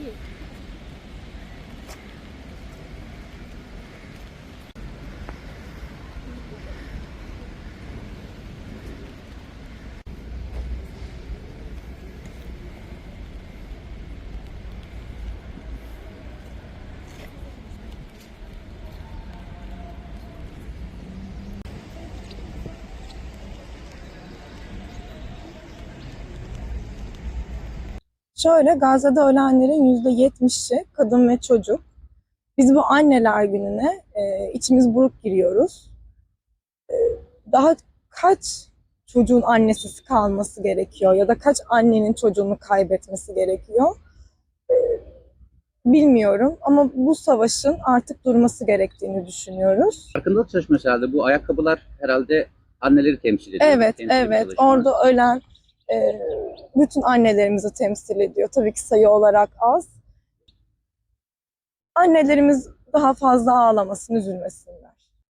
cute. Şöyle Gazze'de ölenlerin %70'i kadın ve çocuk. Biz bu anneler gününe e, içimiz buruk giriyoruz. E, daha kaç çocuğun annesiz kalması gerekiyor ya da kaç annenin çocuğunu kaybetmesi gerekiyor? E, bilmiyorum ama bu savaşın artık durması gerektiğini düşünüyoruz. Farkındalık çalışması herhalde. Bu ayakkabılar herhalde anneleri temsil ediyor. Evet, Temsil evet. Orada ölen bütün annelerimizi temsil ediyor. Tabii ki sayı olarak az. Annelerimiz daha fazla ağlamasın, üzülmesinler.